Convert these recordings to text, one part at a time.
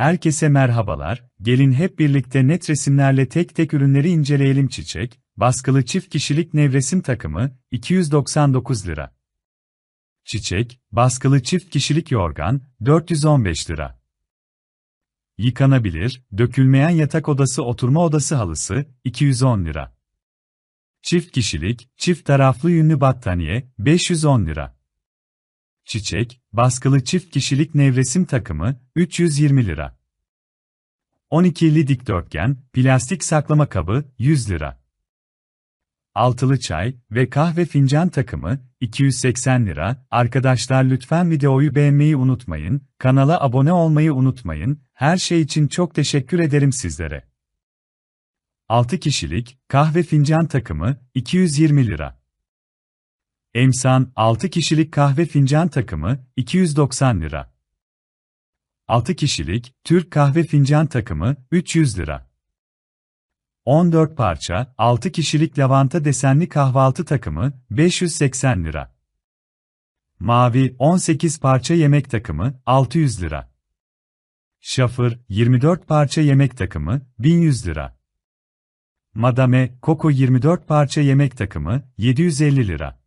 Herkese merhabalar, gelin hep birlikte net resimlerle tek tek ürünleri inceleyelim çiçek, baskılı çift kişilik nevresim takımı, 299 lira. Çiçek, baskılı çift kişilik yorgan, 415 lira. Yıkanabilir, dökülmeyen yatak odası oturma odası halısı, 210 lira. Çift kişilik, çift taraflı yünlü battaniye, 510 lira. Çiçek, baskılı çift kişilik nevresim takımı, 320 lira. 12'li dikdörtgen, plastik saklama kabı, 100 lira. Altılı çay ve kahve fincan takımı, 280 lira. Arkadaşlar lütfen videoyu beğenmeyi unutmayın, kanala abone olmayı unutmayın, her şey için çok teşekkür ederim sizlere. 6 kişilik, kahve fincan takımı, 220 lira. Emsan, 6 kişilik kahve fincan takımı, 290 lira. 6 kişilik, Türk kahve fincan takımı, 300 lira. 14 parça, 6 kişilik lavanta desenli kahvaltı takımı, 580 lira. Mavi, 18 parça yemek takımı, 600 lira. Şafır, 24 parça yemek takımı, 1100 lira. Madame, Coco 24 parça yemek takımı, 750 lira.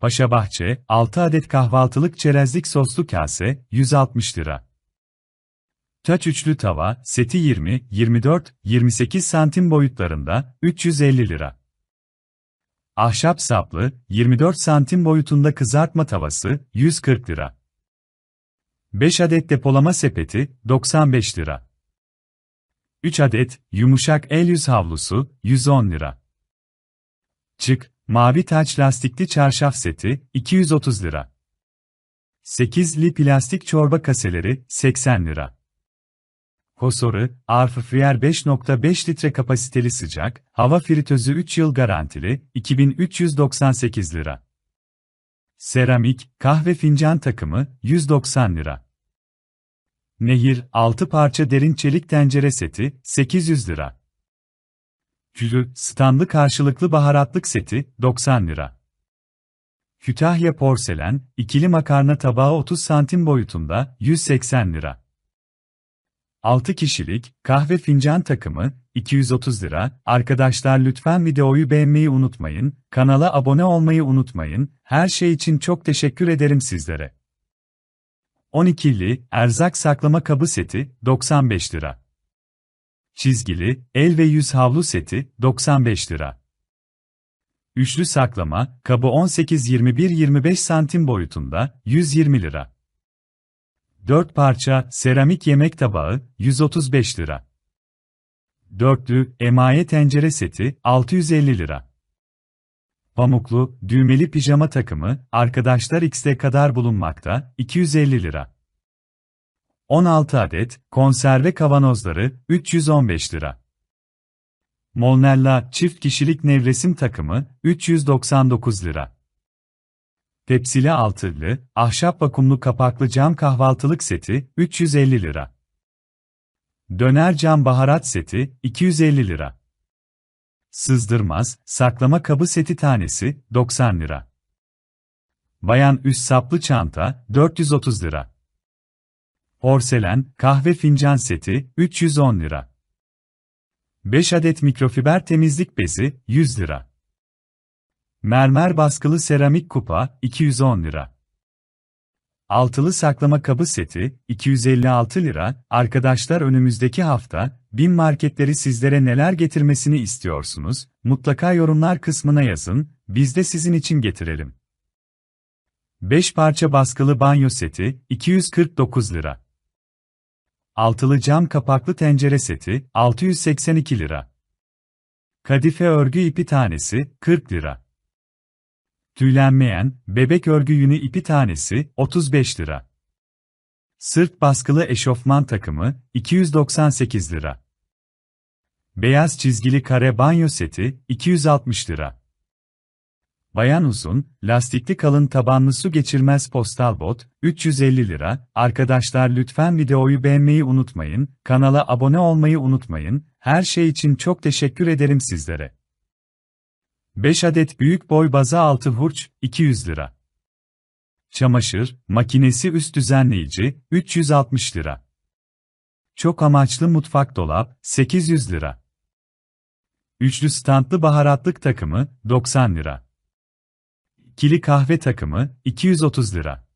Paşa Bahçe, 6 adet kahvaltılık çerezlik soslu kase, 160 lira. Taç üçlü tava, seti 20, 24, 28 santim boyutlarında, 350 lira. Ahşap saplı, 24 santim boyutunda kızartma tavası, 140 lira. 5 adet depolama sepeti, 95 lira. 3 adet, yumuşak el yüz havlusu, 110 lira. Çık, mavi taç lastikli çarşaf seti, 230 lira. 8'li plastik çorba kaseleri, 80 lira. Kosoru, Airfryer 5.5 litre kapasiteli sıcak, hava fritözü 3 yıl garantili, 2398 lira. Seramik, kahve fincan takımı, 190 lira. Nehir, 6 parça derin çelik tencere seti, 800 lira. Külü, standlı karşılıklı baharatlık seti, 90 lira. Kütahya porselen, ikili makarna tabağı 30 santim boyutunda, 180 lira. 6 kişilik, kahve fincan takımı, 230 lira. Arkadaşlar lütfen videoyu beğenmeyi unutmayın, kanala abone olmayı unutmayın, her şey için çok teşekkür ederim sizlere. 12'li, erzak saklama kabı seti, 95 lira. Çizgili, el ve yüz havlu seti, 95 lira. Üçlü saklama, kabı 18-21-25 santim boyutunda, 120 lira. 4 parça, seramik yemek tabağı, 135 lira. Dörtlü, emaye tencere seti, 650 lira. Pamuklu, düğmeli pijama takımı, arkadaşlar X'te kadar bulunmakta, 250 lira. 16 adet, konserve kavanozları, 315 lira. Molnella çift kişilik nevresim takımı, 399 lira. Tepsili altılı, ahşap vakumlu kapaklı cam kahvaltılık seti, 350 lira. Döner cam baharat seti, 250 lira. Sızdırmaz, saklama kabı seti tanesi, 90 lira. Bayan üst saplı çanta, 430 lira. Porselen, kahve fincan seti, 310 lira. 5 adet mikrofiber temizlik bezi, 100 lira. Mermer baskılı seramik kupa, 210 lira. Altılı saklama kabı seti, 256 lira. Arkadaşlar önümüzdeki hafta, bin marketleri sizlere neler getirmesini istiyorsunuz? Mutlaka yorumlar kısmına yazın, biz de sizin için getirelim. 5 parça baskılı banyo seti, 249 lira. Altılı cam kapaklı tencere seti, 682 lira. Kadife örgü ipi tanesi, 40 lira. Tüylenmeyen, bebek örgü yünü ipi tanesi, 35 lira. Sırt baskılı eşofman takımı, 298 lira. Beyaz çizgili kare banyo seti, 260 lira. Bayan uzun, lastikli kalın tabanlı su geçirmez postal bot, 350 lira. Arkadaşlar lütfen videoyu beğenmeyi unutmayın, kanala abone olmayı unutmayın, her şey için çok teşekkür ederim sizlere. 5 adet büyük boy baza altı hurç, 200 lira. Çamaşır, makinesi üst düzenleyici, 360 lira. çok amaçlı mutfak dolap, 800 lira. Üçlü standlı baharatlık takımı, 90 lira. İkili kahve takımı, 230 lira.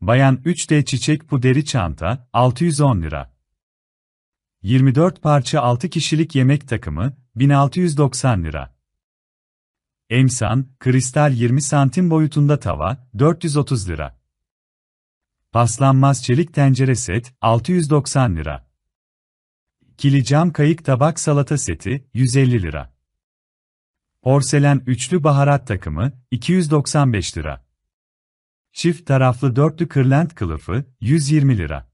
Bayan 3D çiçek puderi çanta, 610 lira. 24 parça 6 kişilik yemek takımı, 1690 lira. Emsan, kristal 20 santim boyutunda tava, 430 lira. Paslanmaz çelik tencere set, 690 lira. Kili cam kayık tabak salata seti, 150 lira. Porselen üçlü baharat takımı, 295 lira. Çift taraflı dörtlü kırlent kılıfı, 120 lira.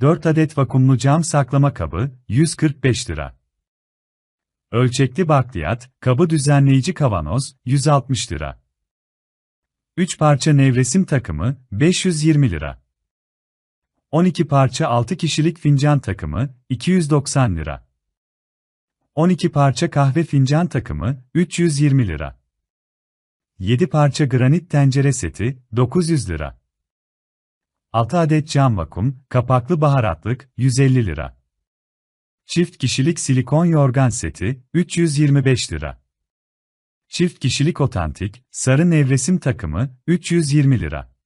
4 adet vakumlu cam saklama kabı, 145 lira. Ölçekli bakliyat, kabı düzenleyici kavanoz, 160 lira. 3 parça nevresim takımı, 520 lira. 12 parça 6 kişilik fincan takımı, 290 lira. 12 parça kahve fincan takımı, 320 lira. 7 parça granit tencere seti, 900 lira. 6 adet cam vakum, kapaklı baharatlık, 150 lira. Çift kişilik silikon yorgan seti, 325 lira. Çift kişilik otantik, sarı nevresim takımı, 320 lira.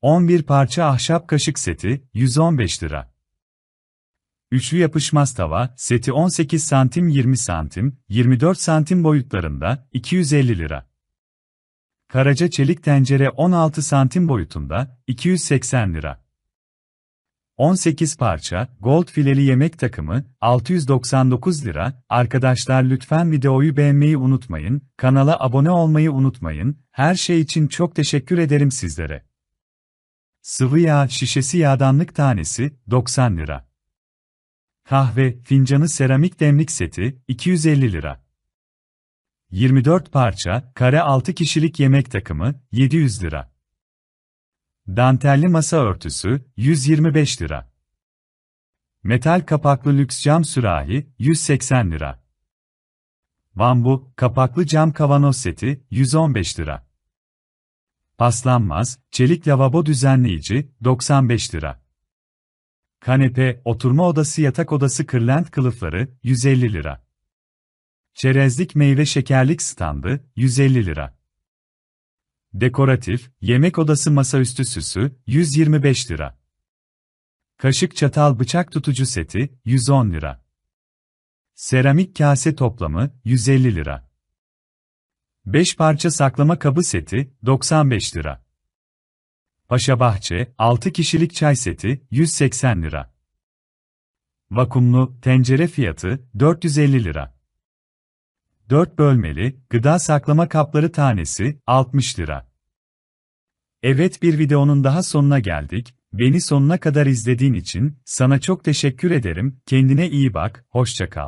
11 parça ahşap kaşık seti, 115 lira. Üçlü yapışmaz tava, seti 18 santim 20 santim, 24 santim boyutlarında, 250 lira. Karaca çelik tencere 16 santim boyutunda, 280 lira. 18 parça, gold fileli yemek takımı, 699 lira. Arkadaşlar lütfen videoyu beğenmeyi unutmayın, kanala abone olmayı unutmayın, her şey için çok teşekkür ederim sizlere. Sıvı yağ şişesi yağdanlık tanesi, 90 lira. Kahve, fincanı seramik demlik seti, 250 lira. 24 parça, kare 6 kişilik yemek takımı, 700 lira. Dantelli masa örtüsü, 125 lira. Metal kapaklı lüks cam sürahi, 180 lira. Bambu, kapaklı cam kavanoz seti, 115 lira. Paslanmaz, çelik lavabo düzenleyici, 95 lira. Kanepe, oturma odası yatak odası kırlent kılıfları, 150 lira. Çerezlik meyve şekerlik standı, 150 lira. Dekoratif, yemek odası masaüstü süsü, 125 lira. Kaşık çatal bıçak tutucu seti, 110 lira. Seramik kase toplamı, 150 lira. 5 parça saklama kabı seti, 95 lira. Paşa Bahçe, 6 kişilik çay seti, 180 lira. Vakumlu, tencere fiyatı, 450 lira. 4 bölmeli, gıda saklama kapları tanesi, 60 lira. Evet bir videonun daha sonuna geldik. Beni sonuna kadar izlediğin için, sana çok teşekkür ederim, kendine iyi bak, hoşça kal.